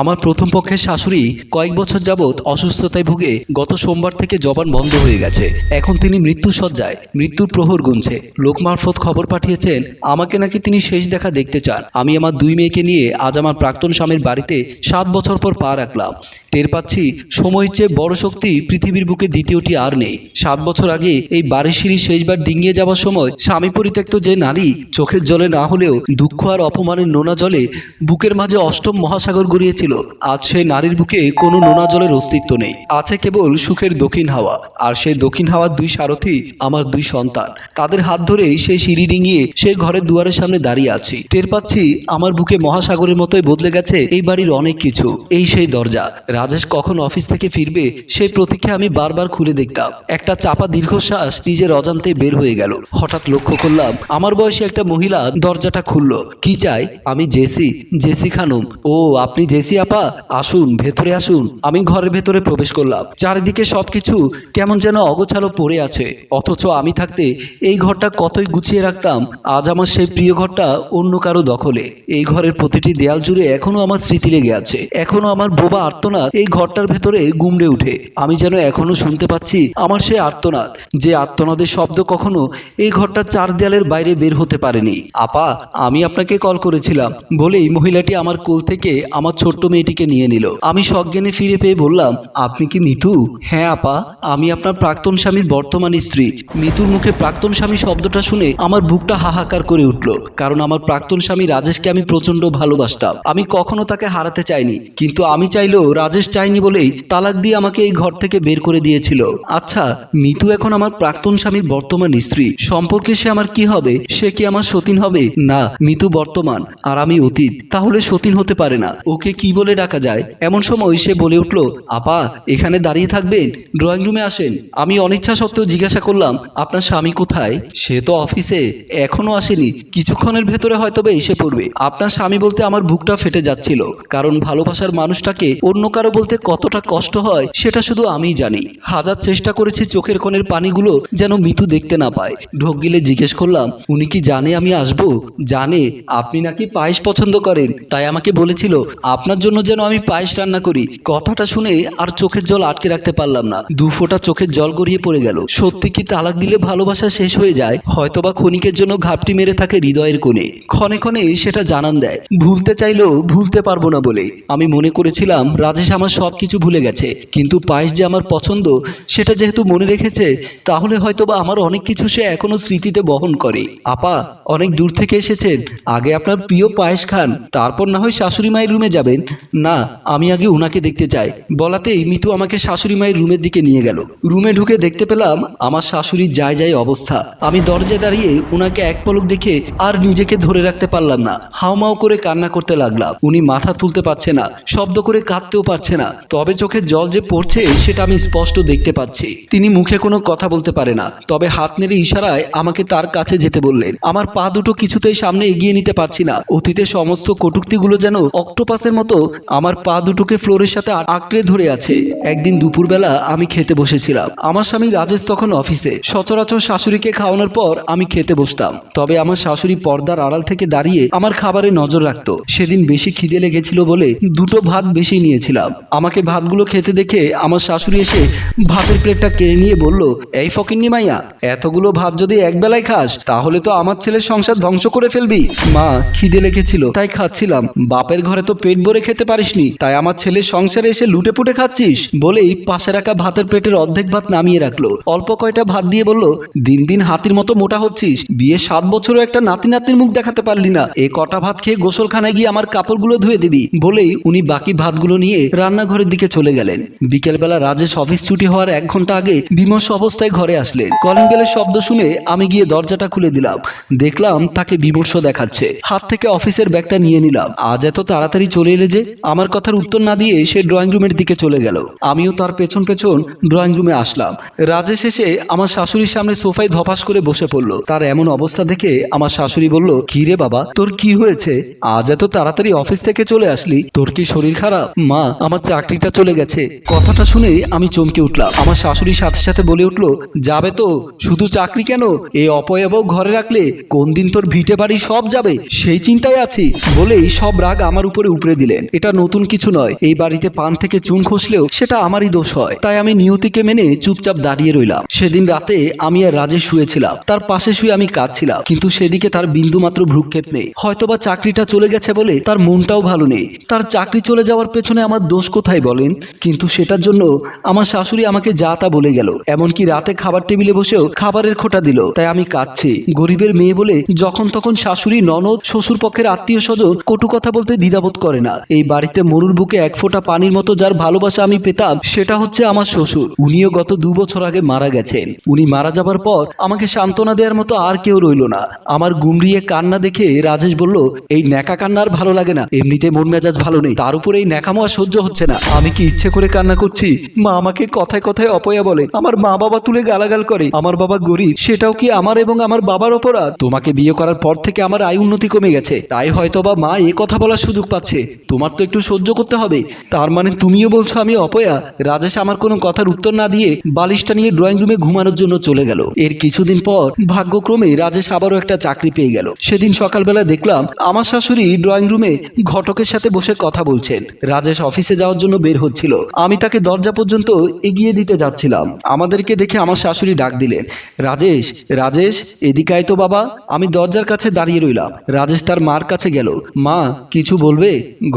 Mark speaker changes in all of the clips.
Speaker 1: আমার প্রথম পক্ষের শাশুড়ি কয়েক বছর যাবৎ অসুস্থতায় ভুগে গত সোমবার থেকে জবান বন্ধ হয়ে গেছে। এখন তিনি মৃত্যু সজ্জায় মৃত্যুর প্রহর গুনছে। লোক মারফত খবর পাঠিয়েছেন, আমাকে নাকি তিনি শেষ দেখা দেখতে চান। আমি আমার দুই মেয়েকে নিয়ে আজ আমার প্রাক্তন স্বামীর বাড়িতে সাত বছর পর পা রাখলাম। টের পাচ্ছি সময়ের চেয়ে বড় শক্তি পৃথিবীর বুকে দ্বিতীয়টি আর নেই। সাত বছর আগে এই বাড়ির সিঁড়ি শেষবার ডিঙিয়ে যাওয়ার সময় স্বামী পরিত্যক্ত যে নারী চোখের জলে না হলেও দুঃখ আর অপমানের নোনা জলে বুকের মাঝে অষ্টম মহাসাগর গড়িয়েছিল আজ সেই নারীর বুকে কোনো নোনা জলের অস্তিত্ব নেই, আছে কেবল সুখের দক্ষিণ হাওয়া, আর সেই দক্ষিণ হাওয়ার দুই সারথি আমার দুই সন্তান। তাদের হাত ধরেই সেই সিঁড়ি ডিঙিয়ে সেই ঘরের দুয়ারের সামনে দাঁড়িয়ে আছি। টের পাচ্ছি আমার বুকে মহাসাগরের মতোই বদলে গেছে এই বাড়ির অনেক কিছু। এই সেই দরজা। রাজেশ কখন অফিস থেকে ফিরবে সেই প্রতীক্ষা আমি বারবার খুলে দেখতাম। একটা চাপা দীর্ঘশ্বাস নিজের অজান্তে বের হয়ে গেল। হঠাৎ লক্ষ্য করলাম, আমার বয়সী একটা মহিলা দরজাটা খুলল। কি চাই? আমি জেসি। জেসি খানম। ও, আপনি জেসি আপা, আসুন, ভেতরে আসুন। আমি ঘরের ভেতরে প্রবেশ করলাম। চারিদিকে সবকিছু কেমন যেন অগোছালো পড়ে আছে। অথচ আমি থাকতে এই ঘরটা কতই গুছিয়ে রাখতাম, আজ আমার সেই প্রিয় ঘরটা অন্য কারও দখলে। এই ঘরের প্রতিটি দেয়াল জুড়ে এখনও আমার স্মৃতি লেগে আছে। এখনও আমার বোবা আর্তনাদ এই ঘরটার ভেতরে গুমড়ে উঠে। আমি যেন এখনও শুনতে পাচ্ছি আমার সেই আর্তনাদ, যে আর্তনাদের শব্দ কখনো এই ঘরটার চার দেয়ালের বাইরে বের হতে পারেনি। আপা, আমি আপনাকে কল করেছিলাম। বলেই মহিলাটি আমার কোল থেকে আমার ছোট্ট মেয়েটিকে নিয়ে নিল। আমি সজ্ঞানে ফিরে পেয়ে বললাম, আপনি কি মিতু হ্যাঁ আপা। আমি আপনার প্রাক্তন স্বামীর বর্তমান স্ত্রী। মিতুর মুখে প্রাক্তন স্বামী শব্দটা শুনে আমার বুকটা হাহাকার করে উঠল, কারণ আমার প্রাক্তন স্বামী রাজেশকে আমি প্রচণ্ড ভালোবাসতাম। আমি কখনো তাকে হারাতে চাইনি, কিন্তু আমি চাইলেও রাজেশ চাইনি বলেই তালাক দিয়ে আমাকে এই ঘর থেকে বের করে দিয়েছিল। আচ্ছা মিতু এখন আমার প্রাক্তন স্বামীর বর্তমান স্ত্রী। সম্পর্কে সে আমার কি হবে? সে কি আমার সতীন হবে? না মিতু বর্তমান, আর আমি অতীত। তাহলে সতীন হতে পারে না। ওকে কি বলে ডাকা যায়? এমন সময় সে বলে উঠল, আপা, এখানে দাঁড়িয়ে থাকবেন, ড্রয়িং রুমে আসেন। আমি অনিচ্ছা সত্ত্বেও জিজ্ঞাসা করলাম, আপনার স্বামী কোথায়? সে তো অফিসে, এখনও আসেনি। কিছুক্ষণের ভেতরে হয়তো বা এসে পড়বে। আপনার স্বামী বলতে আমার বুকটা ফেটে যাচ্ছিল, কারণ ভালোবাসার মানুষটাকে অন্য কারও বলতে কতটা কষ্ট হয়, সেটা শুধু আমিই জানি। হাজার চেষ্টা করেছি চোখের কোণের পানিগুলো যেন মিতু দেখতে না পায়। ঢোক গিলে জিজ্ঞেস করলাম, উনি কি জানে আমি আসব? জানে, আপনি নাকি পায়েস পছন্দ করেন। তাই আমাকে বলেছিল, আপনার জন্য যেন আমি পায়েস রান্না করি। কথাটা শুনে আর চোখের জল আটকে রাখতে পারলাম না। দু ফোঁটা চোখের জল গড়িয়ে পড়ে গেল। সত্যি কি তালাক দিলে ভালোবাসা শেষ হয়ে যায়? হয়তোবা ক্ষণিকের জন্য ঘাপটি মেরে থাকে হৃদয়ের কোণে। ক্ষণে ক্ষণে সেটা জানান দেয়। ভুলতে চাইলেও ভুলতে পারব না বলে। আমি মনে করেছিলাম, রাজেশ আমার সব কিছু ভুলে গেছে। কিন্তু পায়েস যে আমার পছন্দ, সেটা যেহেতু মনে রেখেছে, তাহলে হয়তোবা আমার অনেক কিছু সে এখনও স্মৃতিতে বহন করে। আপা, অনেক দূর থেকে এসেছেন। আগে আপনার প্রিয় পায়েস খান, তারপর না হয় শাশুড়ি মায়ের রুমে যাবেন। না, আমি আগে উনাকে দেখতে চাই। বলাতেই মিতু আমাকে শাশুড়ি মায়ের রুমের দিকে নিয়ে গেল। রুমে ঢুকে দেখতে পেলাম আমার শাশুড়ির যায় যায় অবস্থা। আমি দরজায় দাঁড়িয়ে উনাকে এক পলক দেখে আর নিজেকে ধরে রাখতে পারলাম না। হাওমাও করে কান্না করতে লাগলাম। উনি মাথা তুলতে পারছে না, শব্দ করে কাঁদতেও পারছে না। তবে চোখে জল যে পড়ছে সেটা আমি স্পষ্ট দেখতে পাচ্ছি। তিনি মুখে কোনো কথা বলতে পারে না। তবে হাত নেড়ে ইশারায় আমাকে তার কাছে যেতে বললেন। আমার পা দুটো কিছুতেই সামনে এগিয়ে নিতে পারছি না। অতীতে সমস্ত কটুক্তিগুলো যেন অক্টোপাসের মতো আমার পা দুটোকে ফ্লোরের সাথে আঁকড়ে ধরে আছে। একদিন দুপুরবেলা আমি খেতে বসেছিলাম। আমার স্বামী রাজেশ তখন অফিসে। সচরাচর শাশুড়িকে খাওয়ানোর পর আমি খেতে বসতাম। তবে আমার শাশুড়ি পর্দার আড়াল থেকে দাঁড়িয়ে আমার খাবারে নজর রাখতো। সেদিন বেশি খিদে লেগেছিল বলে দুটো ভাত বেশি নিয়েছিলাম। আমাকে ভাতগুলো খেতে দেখে আমার শাশুড়ি এসে ভাতের প্লেটটা কেড়ে নিয়ে বলল, এই ফকিন্নি মাইয়া, এতগুলো ভাত যদি একবেলায় খাস, তাহলে তো আমার ছেলের সংসার ধ্বংস করে ফেলবি। মা খিদে লেগেছিল, তাই খাচ্ছিলাম। বাপের ঘরে তো পেট ভরে খেতে পারিসনি। তাই আমার ছেলের সংসারে এসে লুটে পুটে খাচ্ছিস? বলেই পাশে রাখা ভাতের প্লেটের অর্ধেক ভাত নামিয়ে রাখল। অল্প কয়টা ভাত দিয়ে বলল, দিন দিন হাতির মতো মোটা হচ্ছিস। বিয়ে সাত বছরও একটা নাতি নাতির মুখ দেখাতে পারলি না। এ কটা ভাত খেয়ে গোসলখানায় গিয়ে আমার কাপড়গুলো ধুয়ে দিবি। বলেই উনি বাকি ভাতগুলো নিয়ে রান্নাঘরের দিকে চলে গেলেন। বিকেলবেলা রাজেশ অফিস ছুটি হওয়ার এক ঘণ্টা আগে বিমর্ষ অবস্থায় ঘরে আসলেন। কলিং বেলের শব্দ শুনে আমি গিয়ে দরজাটা খুলে দিলাম। দেখলাম তাকে বিমর্ষ দেখাচ্ছে। হাত থেকে অফিসের ব্যাগটা নিয়ে নিলাম। আজ এত তাড়াতাড়ি চলে এলে যে আমার কথার উত্তর না দিয়ে সে ড্রয়িং রুমের দিকে চলে গেল। আমিও তার পেছন পেছন ড্রয়িং রুমে আসলাম। রাজেশ এসে আমার শাশুড়ির সামনে সোফায় ধপাস করে বসে পড়ল। তার এমন অবস্থা দেখে আমার শাশুড়ি বলল, কি রে বাবা, তোর কি হয়েছে? আজ এত তাড়াতাড়ি অফিস থেকে চলে আসলি? তোর কি শরীর খারাপ? মা, আমার চাকরিটা চলে গেছে। কথাটা শুনে আমি চমকে উঠলাম। আমার শাশুড়ির সাথে সাথে বলে উঠল, যাবে তো, শুধু চাকরি কেন? এই অপয়াবক ঘরে রাখলে কোন দিন তোর ভিটে বাড়ি সব যাবে? সেই চিন্তায় আছি। বলেই সব রাগ আমার উপরে উপরে দিলেন। এটা নতুন কিছু নয়। এই বাড়িতে পান থেকে চুন খসলেও সেটা আমারই দোষ হয়। তাই আমি নিয়তিকে মেনে চুপচাপ দাঁড়িয়ে রইলাম। সেদিন রাতে আমি আর রাজে শুয়েছিলাম। তার পাশে শুয়ে আমি কাঁদছিলাম। কিন্তু সেদিকে তার বিন্দু মাত্র ভ্রুক্ষেপ নেই। হয়তোবা চাকরিটা চলে গেছে বলে তার মনটাও ভালো নেই। তার চাকরি চলে যাওয়ার পেছনে আমার দোষ কোথায় বলেন? কিন্তু সেটার জন্য আমার শাশুড়ি আমাকে যা তা বলে গেল। এমনকি রাতে খাবার টেবিলে বসেও খাবারের খোটা দিল। তাই আমি কাঁদছি। গরিবের মেয়ে বলে যখন তখন শাশুড়ি, ননদ শ্বশুর পক্ষের আত্মীয় স্বজন কটু কথা বলতে দ্বিধাবোধ করে না। এই বাড়িতে মরুর বুকে এক ফোঁটা পানির মতো যার ভালোবাসা আমি পেতাম, সেটা হচ্ছে আমার শ্বশুর। উনিও গত দু বছর আগে মারা গেছেন। উনি মারা যাবার পর আমাকে সান্ত্বনা দেওয়ার মতো আর কেউ রইল না। আমার গুমড়িয়ে কান্না দেখে রাজেশ বলল, এই ন্যাকা কান্না আর ভালো লাগে না। এমনিতে মন মেজাজ ভালো নেই। তার উপরে এই ন্যাকামো সহ্য হচ্ছে না। আমি কি ইচ্ছে করে কান্না করছি? মা আমাকে কথায় কথায় অপয়া বলে, আমার মা বাবা তুলে গালাগাল করে। আমার বাবা গরিব, সেটাও কি আমার এবং আমার বাবার অপরাধ? তোমাকে বিয়ে করার পর থেকে আমার আয় উন্নতি কমে গেছে। তাই হয়তো বা মা এ কথা বলার সুযোগ পাচ্ছে। তোমার তো একটু সহ্য করতে হবে। তার মানে তুমিও বলছো আমি অপয়া? রাজেশ আমার কোনো কথার উত্তর না দিয়ে বালিশটা নিয়ে ড্রয়িং রুমে ঘুমানোর জন্য চলে গেল। এর কিছুদিন পর ভাগ্যক্রমে রাজেশ আবারও একটা চাকরি পেয়ে গেল। সেদিন সকালবেলা দেখলাম আমার শাশুড়ি ড্রয়িং রুমে ঘটকের সাথে বসে কথা বলছেন। রাজেশ অফিসে যাওয়ার জন্য বের হচ্ছিল। আমি তাকে দরজা পর্যন্ত এগিয়ে দিতে যাচ্ছিলাম। আমাদেরকে দেখে আমার শাশুড়ি ডাক দিলেন, রাজেশ রাজেশ, এদিকে আয় তো বাবা। আমি দরজার কাছে দাঁড়িয়ে রইলাম। রাজেশ তার মার কাছে গেল, মা, কিছু বলবে?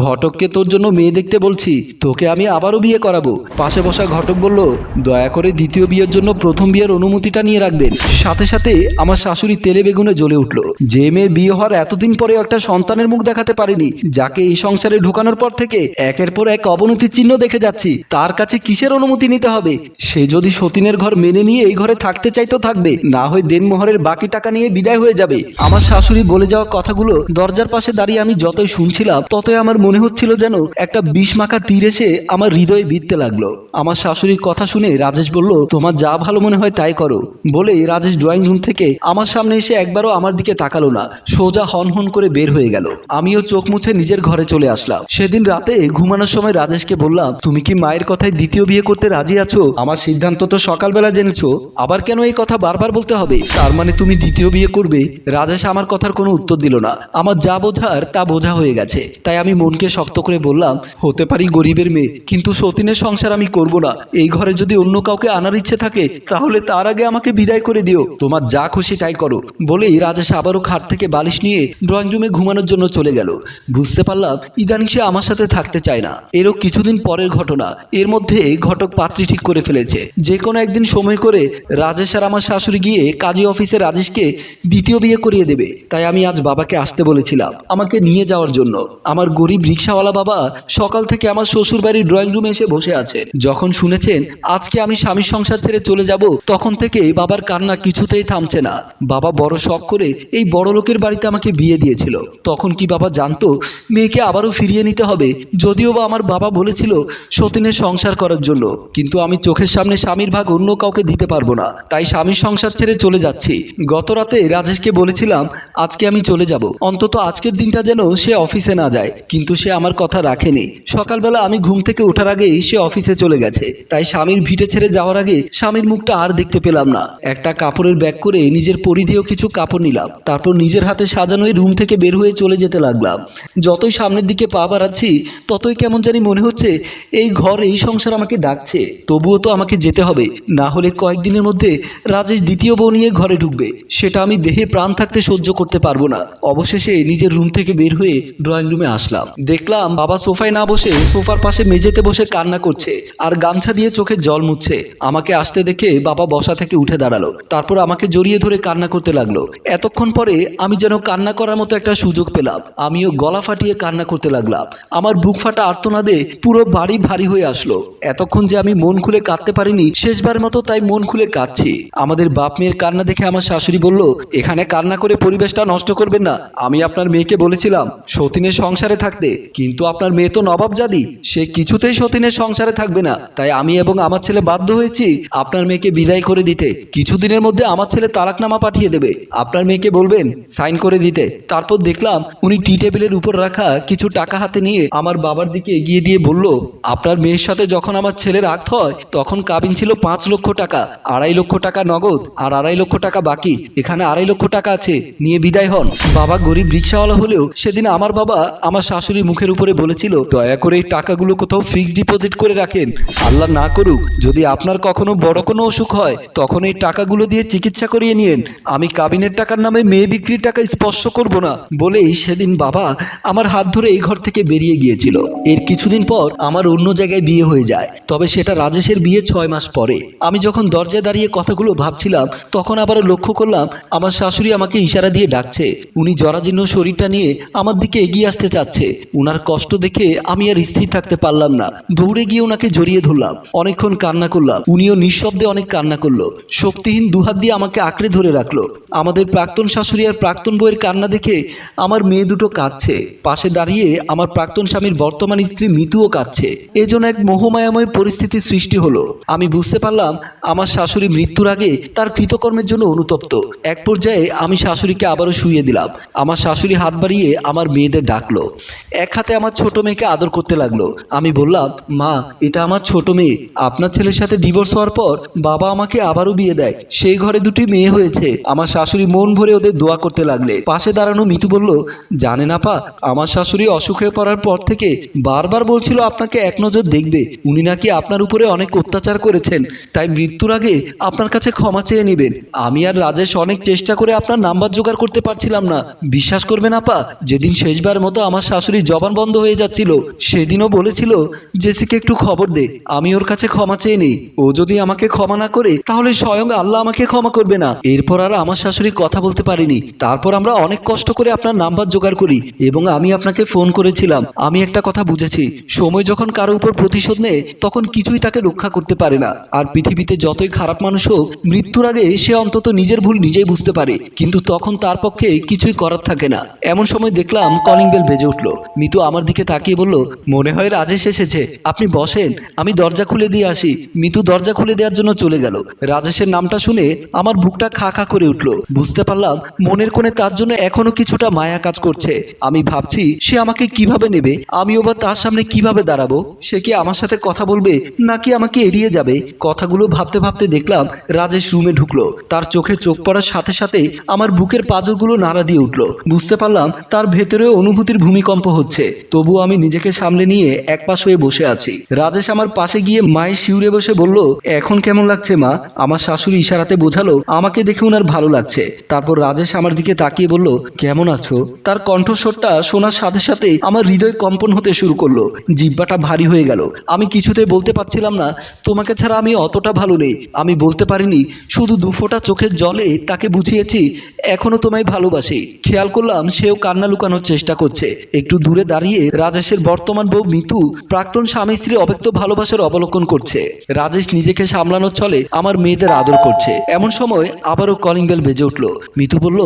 Speaker 1: ঘটককে তোর জন্য মেয়ে দেখতে বলছি, তোকে আমি আবারও বিয়ে করাবো। পাশে বসা ঘটক বলল, দয়া করে দ্বিতীয় বিয়ের জন্য প্রথম বিয়ের অনুমতিটা নিয়ে রাখবেন। সাথে সাথে আমার শাশুড়ি তেলে বেগুনে জ্বলে উঠল। যে মেয়ে বিয়ে হওয়ার এতদিন পরে একটা সন্তানের মুখ দেখাতে পারেনি, যাকে এই সংসারে ঢুকানোর পর থেকে একের পর এক অবনতির চিহ্ন দেখে যাচ্ছি, তার কাছে কিসের অনুমতি নিতে হবে? সে যদি সতীনের ঘর মেনে নিয়ে এই ঘরে থাকতে চাইতো থাকবে, না হয় দেনমোহরের বাকি টাকা নিয়ে বিদায় হয়ে যাবে। আমার শাশুড়ি বলে যাওয়া কথাগুলো দরজার পাশে দাঁড়িয়ে আমি যতই শুনছিলাম, ততই আমার মনে হচ্ছিল যেন একটা বিষ মাখা তীর এসে আমার হৃদয়ে বিঁধতে লাগল। আমার শাশুড়ির কথা শুনে রাজেশ বলল, তোমার যা ভালো মনে হয় তাই করো। বলে রাজেশ ড্রয়িং রুম থেকে আমার সামনে এসে একবারও আমার দিকে তাকালো না। সোজা হন হন করে বের হয়ে গেল। আমিও চোখ মুছে নিজের ঘরে চলে আসলাম। সেদিন রাতে ঘুমানোর সময় রাজেশকে বললাম, তুমি কি মায়ের কথায় দ্বিতীয় বিয়ে করতে রাজি আছো? আমার সিদ্ধান্ত তো সকালবেলা জেনেছো। আবার কেন এই কথা বারবার বলতে হবে? তার মানে তুমি দ্বিতীয় বিয়ে করবে? রাজেশ আমার কথার কোনো উত্তর দিল না। আমার যা বোঝার তা বোঝা হয়ে গেছে। তাই আমি মনকে শক্ত করে বললাম, হতে পারি গরিবের মেয়ে, কিন্তু সতীনের সংসার আমি করব না। এই ঘরে যদি অন্য কাউকে আনার ইচ্ছে থাকে, তাহলে তার আগে আমাকে বিদায় করে দিও। তোমার যা খুশি তাই করো। বলেই রাজেশ আবারও খাট থেকে বালিশ নিয়ে ড্রয়িং রুমে ঘুমানোর জন্য চলে গেল। বুঝতে পারলাম, ইদানিং সে আমার সাথে থাকতে চায় না। এরও কিছুদিন পরের ঘটনা। এর মধ্যে ঘটক পাত্রী ঠিক করে ফেলেছে। যে কোনো একদিন সময় করে রাজেশ আর আমার শাশুড়ি গিয়ে কাজী অফিসে রাজেশকে দ্বিতীয় বিয়ে করিয়ে দেবে। তাই আমি আজ বাবাকে আসতে বলেছিলাম, আমাকে নিয়ে যাওয়ার জন্য। আমার গরিব রিক্সাওয়ালা বাবা সকাল থেকে আমার শ্বশুর বাড়ির ড্রয়িং রুমে এসে বসে আছে। যখন শুনেছেন, আজকে আমি স্বামীর সংসার ছেড়ে চলে যাব, তখন থেকে বাবার কান্না কিছুতেই থামছে না। বাবা বড় শখ করে এই বড় লোকের বাড়িতে আমাকে বিয়ে দিয়েছিল। তখন কি বাবা জানতো, মেয়েকে আবারও ফিরিয়ে নিতে হবে? যদিও বা আমার বাবা বলেছিল সতীনের সংসার করার জন্য। কিন্তু আমি চোখের সামনে স্বামীর ভাগ অন্য কাউকে দিতে পারব না। তাই স্বামীর সংসার ছেড়ে চলে যাচ্ছি। গত রাতে রাজেশকে বলেছিলাম, আজকে আমি চলে যাব। অন্তত আজকের দিনটা যেন সে অফিসে না যায়। কিন্তু সে আমার কথা রাখেনি। সকালবেলা আমি ঘুম থেকে ওঠার আগেই সে অফিসে চলে গেছে। তাই স্বামীর ভিটে ছেড়ে যাওয়ার আগে স্বামীর মুখটা আর দেখতে পেলাম না। একটা কাপড়ের ব্যাগ করে নিজের পরিধেয় কিছু কাপড় নিলাম। তারপর নিজের হাতে সাজানোই রুম থেকে বের হয়ে চলে যেতে লাগলাম। যতই সামনের দিকে পা বাড়াচ্ছি, ততই কেমন জানি মনে হচ্ছে এই ঘর, এই সংসার আমাকে ডাকছে। তবুও তো আমাকে যেতে হবে। না হলে কয়েকদিনের মধ্যে রাজেশ দ্বিতীয় বউ নিয়ে ঘরে ঢুকবে। সেটা আমি দেহে প্রাণ থাকতে সহ্য করতে পারব না। অবশেষে নিজের রুম থেকে বের হয়ে ড্রয়িং রুমে আসলাম। দেখলাম বাবা সোফায় না বসে সোফার পাশে মেঝেতে বসে কান্না করছে আর গামছা দিয়ে চোখে জল মুছছে। আমাকে আসতে দেখে বাবা বসা থেকে উঠে দাঁড়াল। তারপর আমাকে জড়িয়ে ধরে কান্না করতে লাগল। এতক্ষণ পরে আমি যেন কান্না করার মতো একটা সুযোগ পেলাম। আমিও গলা ফাটিয়ে কান্না করতে লাগলাম। আমার বুক ফাটা আর্তনাদে পুরো বাড়ি ভারী হয়ে আসলো। এতক্ষণ যে আমি মন খুলে কাঁদতে পারিনি, শেষবার মতো তাই মন খুলে কাঁদছি। আমাদের বাপ মেয়ের কান্না দেখে আমার শাশুড়ি বলল, এখানে কান্না করে পরিবেশটা নষ্ট করবেন না। আমি আপনার মেয়েকে বলেছিলাম, সতীনের সংসারে থাকতে কিন্তু আপনার মেয়ে তো নবাব জাদি সে কিছুতেই সতীনের সংসারে থাকবে না। তাই আমি এবং আমার ছেলে বাধ্য হয়েছি আপনার মেয়েকে বিদায় করে দিতে। কিছুদিনের মধ্যে আমার ছেলে তারাকনামা পাঠিয়ে দেবে। আপনার মেয়েকে বলবেন, সাইন করে দিতে। তারপর দেখলাম উনি টি টেবিলের উপর রাখা কিছু টাকা হাতে নিয়ে আমার বাবার দিকে এগিয়ে দিয়ে বলল, আপনার মেয়ের সাথে যখন আমার ছেলের আক্ত হয়, তখন কাবিন ছিল পাঁচ লক্ষ টাকা, আড়াই লক্ষ টাকা নগদ, আর আড়াই লক্ষ টাকা বাকি। এখানে আড়াই লক্ষ টাকা আছে, নিয়ে বিদায় হন। বাবা গরিব রিক্সাওয়ালা হলেও সেদিন আমার বাবা আমার শাশুড়ি মুখের উপরে বলেছিল, দয়া করে এই টাকাগুলো কোথাও ফিক্সড ডিপোজিট করে রাখেন। আল্লাহ না করুক, যদি আপনার কখনো বড় কোনো অসুখ হয়, তখন এই টাকাগুলো দিয়ে চিকিৎসা করিয়ে নিয়েন। আমি কাবিনের টাকার নামে মেয়ে বিক্রির টাকা স্পর্শ করব না, বলেই সেদিন বাবা আমার হাত ধরে এই ঘর থেকে বেরিয়ে গিয়েছিল। এর কিছুদিন পর আমার অন্য জায়গায় বিয়ে হয়ে যায়। তবে সেটা রাজেশের বিয়ে ছয় মাস পরে। আমি যখন দরজায় দাঁড়িয়ে কথাগুলো ভাবছিলাম, তখন আবারও লক্ষ্য করলাম, আমার শাশুড়ি আমাকে ইশারা দিয়ে ডাকছে। উনি জরাজীর্ণ শরীরটা নিয়ে আমার দিকে এগিয়ে আসতে চাচ্ছে। উনার কষ্ট দেখে আমি আর স্থির থাকতে পারলাম না। দৌড়ে গিয়ে ওনাকে জড়িয়ে ধরলাম। অনেকক্ষণ কান্না করলাম। উনিও নিঃশব্দে অনেক কান্না করল। শক্তিহীন দুহাত দিয়ে আমাকে আঁকড়ে ধরে রাখল। আমাদের প্রাক্তন শাশুড়ি আর প্রাক্তন বউয়ের কান্না দেখে আমার মেয়ে দুটো কাঁদছে। পাশে দাঁড়িয়ে আমার প্রাক্তন স্বামীর বর্তমান স্ত্রী মিতুও কাঁদছে। এজন্য এক মোহমায়াময় পরিস্থিতির সৃষ্টি হলো। আমি বুঝতে পারলাম আমার শাশুড়ি মৃত্যুর আগে তার কৃতকর্মের জন্য অনুতপ্ত। এক পর্যায়ে আমি শাশুড়িকে আবারও শুইয়ে দিলাম। আমার শাশুড়ি হাত বাড়িয়ে আমার মেয়েদের ডাকলো। এক হাতে আমার ছোট মেয়েকে আদর করতে লাগল। আমি বললাম, মা, এটা আমার ছোট মেয়ে। আপনার ছেলের সাথে ডিভোর্স হওয়ার পর বাবা আমাকে আবারও বিয়ে দেয়। সেই ঘরে দুটি মেয়ে হয়েছে। আমার শাশুড়ি মন ভরে ওদের দোয়া করতে লাগলে। পাশে দাঁড়ানো মিতু বলল জানে না পা আমার শাশুড়ি অসুখে পড়ার পর থেকে বারবার বলছিল আপনাকে এক নজর দেখবে। উনি নাকি আপনার উপরে অনেক অত্যাচার করেছেন। তাই মৃত্যুর আগে আপনার কাছে ক্ষমা চেয়ে নেবেন। আমি আর রাজেশ অনেক চেষ্টা করে আপনার নাম্বার জোগাড় করতে পারছিলাম না। বিশ্বাস করবেন আপা, যেদিন শেষবার মতো আমার শাশুড়ির জবান বন্ধ হয়ে যাচ্ছিল। সেদিনও বলেছিল, জেসিকে একটু খবর দে, আমি ওর কাছে ক্ষমা চেয়ে নেই। ও যদি আমাকে ক্ষমা না করে, তাহলে স্বয়ং আল্লাহ আমাকে ক্ষমা করবে না। এরপর আর আমার শাশুড়ি কথা বলতে পারিনি। তারপর আমরা অনেক কষ্ট করে আপনার নাম্বার জোগাড় করি এবং আমি আপনাকে ফোন করেছিলাম। আমি একটা কথা বুঝেছি, সময় যখন কারও উপর প্রতিশোধ নেয়, তখন কিছুই তাকে রক্ষা করতে পারে না। আর পৃথিবীতে যতই খারাপ মানুষ হোক, মৃত্যুর আগে সে অন্তত নিজের ভুল নিজেই বুঝতে পারে। কিন্তু তখন তার পক্ষে কিছুই করার থাকে না। এমন সময় দেখলাম কলিং বেল বেজে উঠল। মিতু আমার দিকে তাকিয়ে বলল, মনে হয় রাজেশ এসেছে। আপনি বসেন, আমি দরজা খুলে দিয়ে আসি। মিতু দরজা খুলে দেওয়ার জন্য চলে গেল। রাজেশের নামটা শুনে আমার বুকটা খা খা করে উঠল। বুঝতে পারলাম, মনের কোণে তার জন্য এখনও কিছুটা মায়া কাজ করছে। আমি ভাবছি, সে আমাকে কীভাবে নেবে? আমিও বা তার সামনে কীভাবে দাঁড়াবো? সে কি আমার সাথে কথা বলবে, নাকি আমাকে এড়িয়ে যাবে? কথাগুলো ভাবতে ভাবতে দেখলাম, রাজেশ রুমে ঢুকলো। তার চোখে চোখ পড়ার সাথে সাথে আমার বুকের পাঁজরগুলো নাড়া দিয়ে উঠল। বুঝতে পারলাম, তার ভেতরে অনুভূতির ভূমিকম্প হচ্ছে। তবু আমি নিজেকে সামলে নিয়ে এক পাশ হয়ে বসে আছি। রাজেশ আমার পাশে গিয়ে মায়ের শিউরে বসে বলল, এখন কেমন লাগছে মা? আমার শাশুড়ি ইশারাতে বোঝালো, আমাকে দেখে ওনার ভালো লাগছে। তারপর রাজেশ আমার দিকে তাকিয়ে বলল, কেমন আছো? তার কণ্ঠস্বরটা শোনার সাথে সাথে আমার হৃদয় কম্পন হতে শুরু করল, জিব্বাটা ভারী হয়ে গেল। আমি কিছুতে বলতে পারছিলাম না, তোমাকে ছাড়া আমি অতটা ভালো নেই। আমি বলতে পারিনি, শুধু দুফোঁটা চোখের জলে তাকে বুঝিয়েছি, এখনও তোমায় ভালোবাসি। খেয়াল করলাম, সেও কান্না লুকানোর চেষ্টা করছে, একটু দূরে দাঁড়িয়ে রাজেশের বর্তমান বউ মিতু প্রাক্তন স্বামী স্ত্রী অব্যক্ত ভালোবাসার অবলোকন করছে। রাজেশ নিজেকে সামলানোর ছলে আমার মেয়েদের আদর করছে। এমন সময় আবারও কলিং বেল বেজে উঠল। মিতু বলল,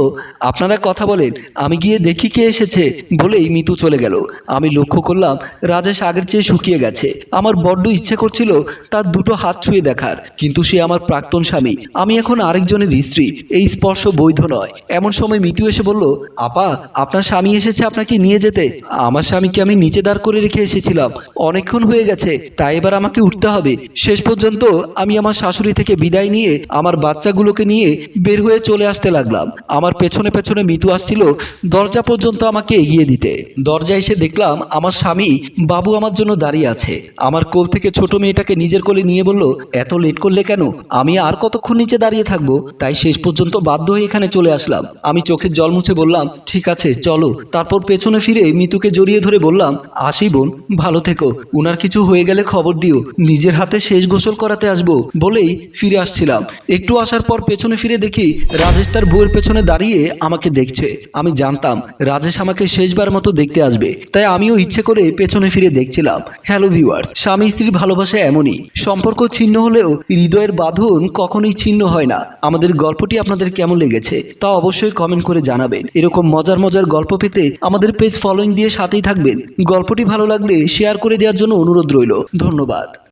Speaker 1: আপনারা কথা বলেন, আমি গিয়ে দেখি কে এসেছে। বলেই মিতু চলে গেল। আমি লক্ষ্য করলাম, রাজেশ আগের চেয়ে শুকিয়ে গেছে। আমার বড্ড ইচ্ছে করছিল তার দুটো হাত ছুঁয়ে দেখার, কিন্তু সে আমার প্রাক্তন স্বামী, আমি এখন আরেকজনের স্ত্রী, এই স্পর্শ বৈধ নয়। এমন সময় মিতু এসে বলল, আপা, আপনার স্বামী এসেছে আপনাকে নিয়ে যেতে। আমার স্বামীকে আমি নিচে দাঁড় করে রেখে এসেছিলাম। অনেকক্ষণ হয়ে গেছে তাই এবার আমাকে উঠতে হবে। শেষ পর্যন্ত আমি আমার শাশুড়ি থেকে বিদায় নিয়ে আমার বাচ্চাগুলোকে নিয়ে বের হয়ে চলে আসতে লাগলাম। আমার পেছনে পেছনে মিতু আসছিল দরজা পর্যন্ত আমাকে এগিয়ে দিতে। দরজা এসে দেখলাম আমার স্বামী বাবু আমার জন্য দাঁড়িয়ে আছে। আমার কোল থেকে ছোট মেয়েটাকে নিজের কোলে নিয়ে বলল, এত লেট করলে কেন? আমি আর কতক্ষণ নিচে দাঁড়িয়ে থাকব? তাই শেষ পর্যন্ত বাধ্য হয়ে এখানে চলে আসলাম। আমি চোখের জল মুছে বললাম, ঠিক আছে, চলো। তারপর পেছনে ফিরে মিতুকে জড়িয়ে ধরে বললাম, আসি বোন, ভালো থেকো। উনার কিছু হয়ে গেলে খবর দিও। নিজের হাতে শেষ গোসল করাতে আসব বলেই ফিরে আসছিলাম। একটু আসার পর পেছনে ফিরে দেখি রাজেশ তার বউয়ের পেছনে দাঁড়িয়ে আমাকে দেখছে। আমি জানতাম, রাজেশ আমাকে শেষবার মতো দেখতে আসবে। তাই আমিও ইচ্ছে করে পেছনে ফিরে দেখছিলাম। হ্যালো ভিউয়ার্স, স্বামী স্ত্রীর ভালোবাসা এমনই। সম্পর্ক ছিন্ন হলেও হৃদয়ের বাঁধন কখনোই ছিন্ন হয় না। আমাদের গল্পটি আপনাদের কেমন লেগেছে তা অবশ্যই কমেন্ট করে জানাবেন। এরকম মজার মজার গল্প পেতে আমাদের পেজ ফলোইং দিয়ে সাথেই থাকবেন। গল্পটি ভালো লাগলে শেয়ার করে দেওয়ার জন্য অনুরোধ রইল। ধন্যবাদ।